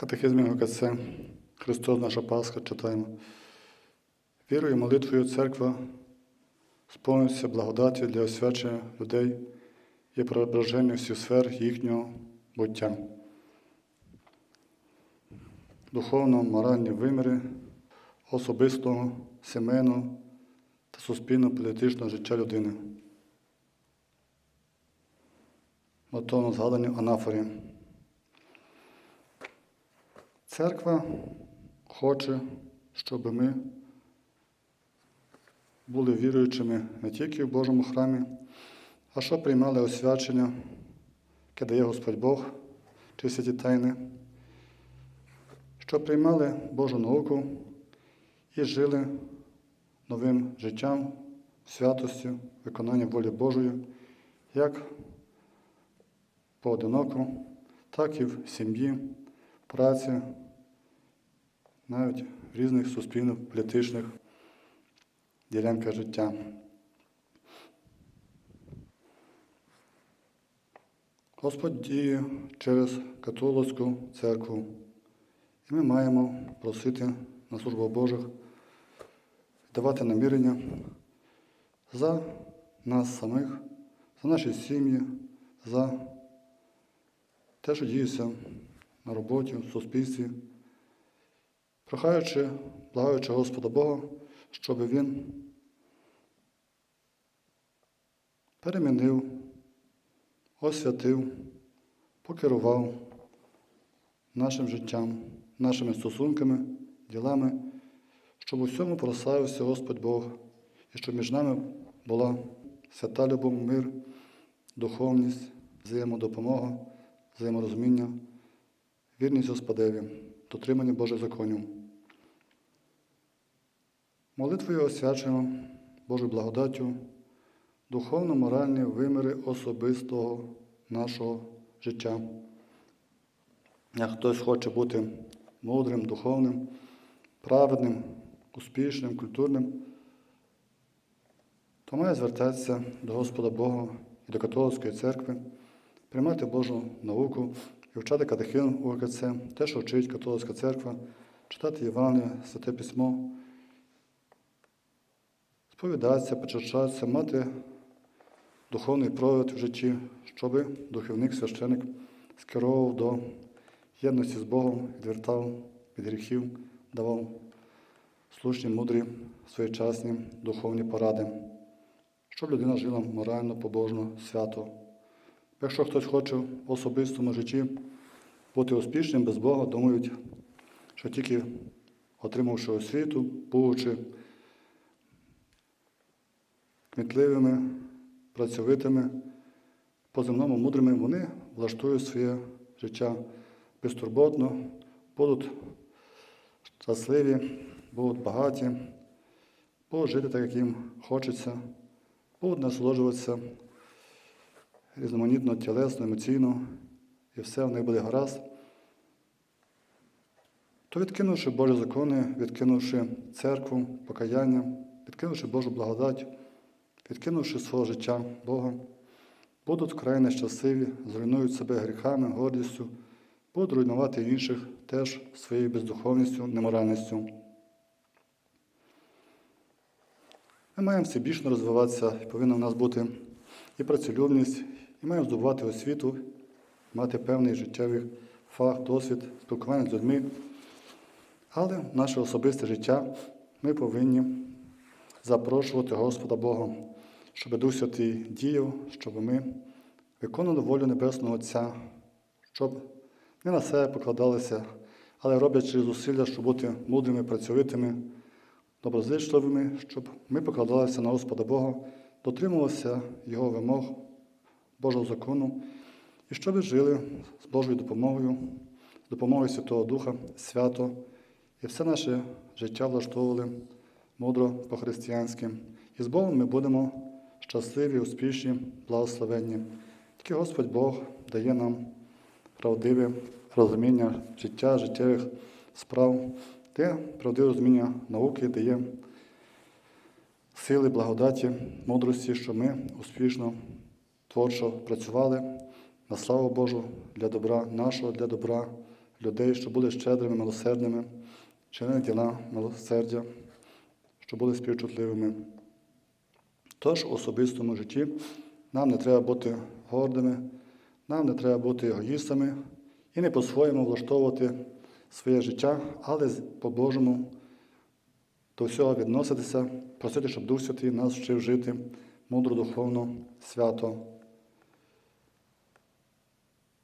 Катехизмі ГКЦ Христос наша Пасха читаємо. Вірою молитвою церква сповнюється благодаттю для освячення людей і преображення всіх сфер їхнього буття. Духовно, моральні виміри особистого, сімейного та суспільно-політичного життя людини. Мотовно згадані анафорі. Церква хоче, щоб ми були віруючими не тільки в Божому храмі, а щоб приймали освячення, яке дає Господь Бог чи святі тайни, щоб приймали Божу науку і жили новим життям, святостю, виконанням волі Божої, як поодиноко, так і в сім'ї, в праці, навіть в різних суспільно-політичних ділянках життя. Господь діє через католицьку церкву, і ми маємо просити на службу Божих, давати намірення за нас самих, за наші сім'ї, за те, що діється на роботі, в суспільстві, прохаючи, благаючи Господа Бога, щоб Він перемінив, освятив, покерував нашим життям, нашими стосунками, ділами, щоб у всьому прославився Господь Бог, і щоб між нами була свята любов, мир, духовність, взаємодопомога, взаєморозуміння, вірність Господеві, дотримання Божих законів. Молитвою освячуємо Божою благодаттю духовно-моральні виміри особистого нашого життя. Як хтось хоче бути мудрим, духовним, праведним, успішним, культурним, то має звертатися до Господа Бога і до католицької церкви, приймати Божу науку і вчати катехин у ОКЦ, те, що вчить католицька церква, читати Євангеліє, Святе Письмо, сповідатися, почащатися, мати духовний провід в житті, щоб духовник, священик скеровував до єдності з Богом, відвертав від гріхів, давав слушні, мудрі, своєчасні духовні поради, щоб людина жила морально, побожно, свято. Якщо хтось хоче в особистому житті бути успішним без Бога, думають, що тільки отримавши освіту, будучи кмітливими, працьовитими, по-земному мудрими, вони влаштують своє життя безтурботно, будуть щасливі, будуть багаті, будуть жити так, як їм хочеться, будуть насолоджуватися різноманітно, тілесно, емоційно, і все в них буде гаразд. То відкинувши Божі закони, відкинувши церкву, покаяння, відкинувши Божу благодать, відкинувши свого життя Бога, будуть вкрай нещасливі, зруйнують себе гріхами, гордістю, будуть руйнувати інших теж своєю бездуховністю, неморальністю. Ми маємо все більше розвиватися, і повинна в нас бути і працелюбність, і маємо здобувати освіту, мати певний життєвий фах, досвід, спілкування з людьми. Але наше особисте життя ми повинні запрошувати Господа Бога, щоб Дух Святий діяв, щоб ми виконували волю Небесного Отця, щоб не на себе покладалися, але роблячи зусилля, щоб бути мудрими, працьовитими, доброзичливими, щоб ми покладалися на Господа Бога, дотримувалися Його вимог, Божого закону, і щоб жили з Божою допомогою, з допомогою Святого Духа, свято, і все наше життя влаштовували мудро по-християнськи. І з Богом ми будемо щасливі, успішні, благословенні. Тільки Господь Бог дає нам правдиве розуміння життя, життєвих справ, те правдиве розуміння науки дає сили, благодаті, мудрості, щоб ми успішно, творчо працювали на славу Божу для добра нашого, для добра людей, що були щедрими, милосердними, чинили діла милосердя, що були співчутливими. Тож в особистому житті нам не треба бути гордими, нам не треба бути егоїстами і не по-своєму влаштовувати своє життя, але по-божому до всього відноситися, просити, щоб Дух Святий нас вчив жити мудро, духовно, свято.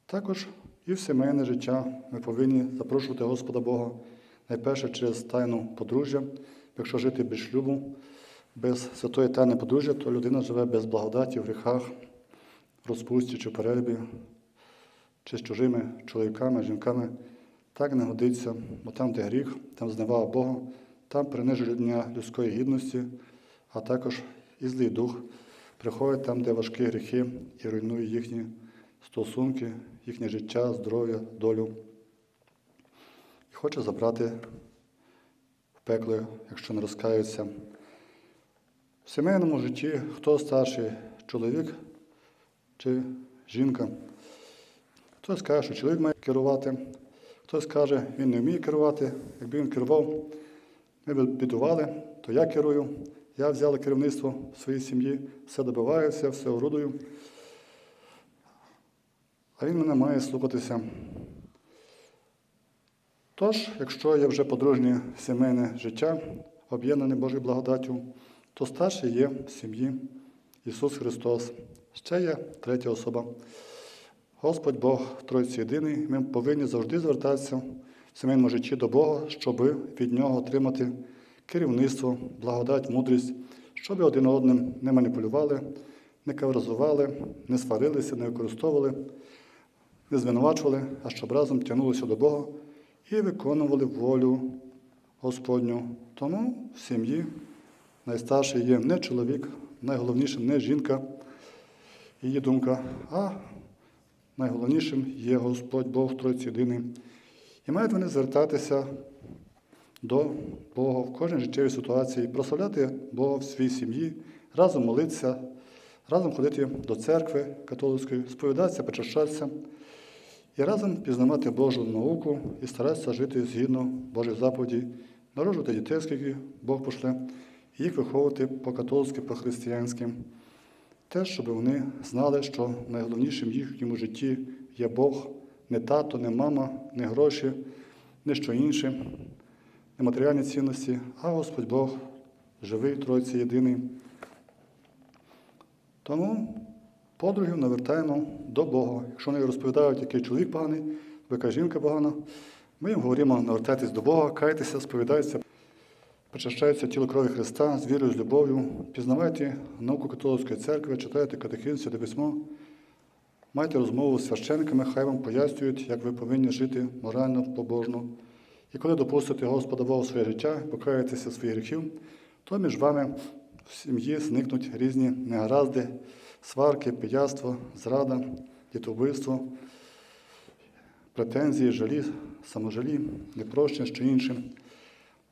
Також і в сімейне життя ми повинні запрошувати Господа Бога найперше через тайну подружжя. Якщо жити без шлюбу, без святої тайни подружжя, то людина живе без благодаті в гріхах, розпусті чи перельбі, чи з чужими чоловіками, жінками. Так не годиться, бо там, де гріх, там зневага Бога, там приниження людської гідності, а також і злий дух приходить там, де важкі гріхи і руйнує їхні стосунки, їхнє життя, здоров'я, долю. І хоче забрати в пекло, якщо не розкаються. В сімейному житті хто старший чоловік чи жінка? Хтось каже, що чоловік має керувати, хтось каже, він не вміє керувати. Якби він керував, ми б бідували, то я керую. Я взяла керівництво в своїй сім'ї, все добиваюся, все орудую. А він мене має слухатися. Тож, якщо є вже подружнє сімейне життя, об'єднане Божою благодаттю, то старший є в сім'ї Ісус Христос. Ще є третя особа. Господь Бог Тройці єдиний, ми повинні завжди звертатися в сімейному житті до Бога, щоб від Нього отримати керівництво, благодать, мудрість, щоб один одним не маніпулювали, не кавразували, не сварилися, не використовували, не звинувачували, а щоб разом тягнулися до Бога і виконували волю Господню. Тому в сім'ї найстарший є не чоловік, найголовніше не жінка, її думка, а найголовнішим є Господь Бог Тройці єдиний. І мають вони звертатися до Бога в кожній життєвій ситуації, прославляти Бога в своїй сім'ї, разом молитися, разом ходити до церкви католицької, сповідатися, причащатися і разом пізнавати Божу науку і старатися жити згідно Божих заповідей, народжувати дітей, скільки Бог пошле, їх виховувати по-католицьки, по-християнськи. Теж, щоб вони знали, що найголовнішим в їхньому житті є Бог, не тато, не мама, не гроші, не що інше, не матеріальні цінності, а Господь Бог, живий, Тройці єдиний. Тому подругів навертаємо до Бога. Якщо вони розповідають, який чоловік поганий, яка жінка погана, ми їм говоримо навертайтесь до Бога, кайтеся, сповідайтеся, причащається тіло крові Христа з вірою, з любов'ю, пізнавайте науку католицької церкви, читайте катехизм, святе письмо, майте розмову з священниками, хай вам пояснюють, як ви повинні жити морально, побожно. І коли допустите Господа Бога своє життя, покаєтеся своїх гріхів, то між вами в сім'ї зникнуть різні негаразди, сварки, пияцтво, зрада, дітовбивство, претензії, жалі, саможалі, непрощення, що інше.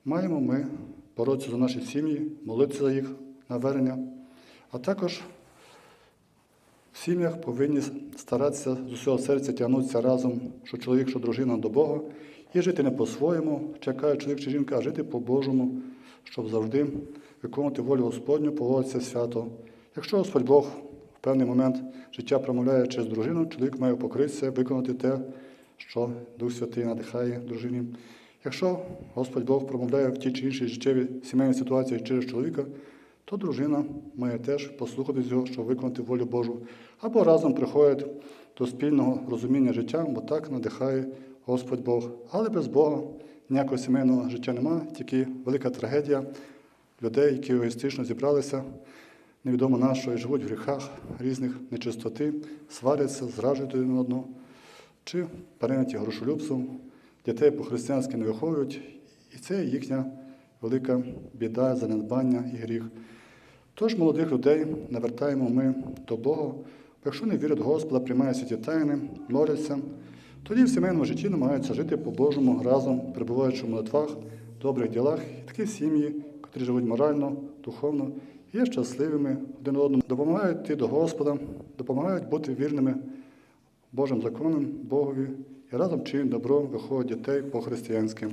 Маємо ми боротися за наші сім'ї, молитися за їх навернення, а також в сім'ях повинні старатися з усього серця тягнутися разом, що чоловік, що дружина до Бога, і жити не по-своєму, чекає чоловік чи жінка, а жити по-божому, щоб завжди виконувати волю Господню, поводитися свято. Якщо Господь Бог в певний момент життя промовляє через дружину, чоловік має покритися, виконати те, що Дух Святий надихає дружині. Якщо Господь Бог промовляє в тій чи іншій життєвій сімейній ситуації через чоловіка, то дружина має теж послухатись його, щоб виконати волю Божу, або разом приходять до спільного розуміння життя, бо так надихає Господь Бог. Але без Бога ніякого сімейного життя немає, тільки велика трагедія людей, які егоїстично зібралися, невідомо на що, і живуть в гріхах різних нечистоти, сваряться, зражують один одного, чи перейняті грошолюбством, дітей по-християнськи не виховують, і це їхня велика біда, занедбання і гріх. Тож молодих людей навертаємо ми до Бога, бо якщо не вірять Господа, приймають святі тайни, моляться, тоді в сімейному житті намагаються жити по-божому разом, перебуваючи в молитвах, добрих ділах, і такі сім'ї, котрі живуть морально, духовно, є щасливими один одному, допомагають йти до Господа, допомагають бути вірними Божим законам, Богові, разом чинимо добро, виховуємо дітей по-християнськи.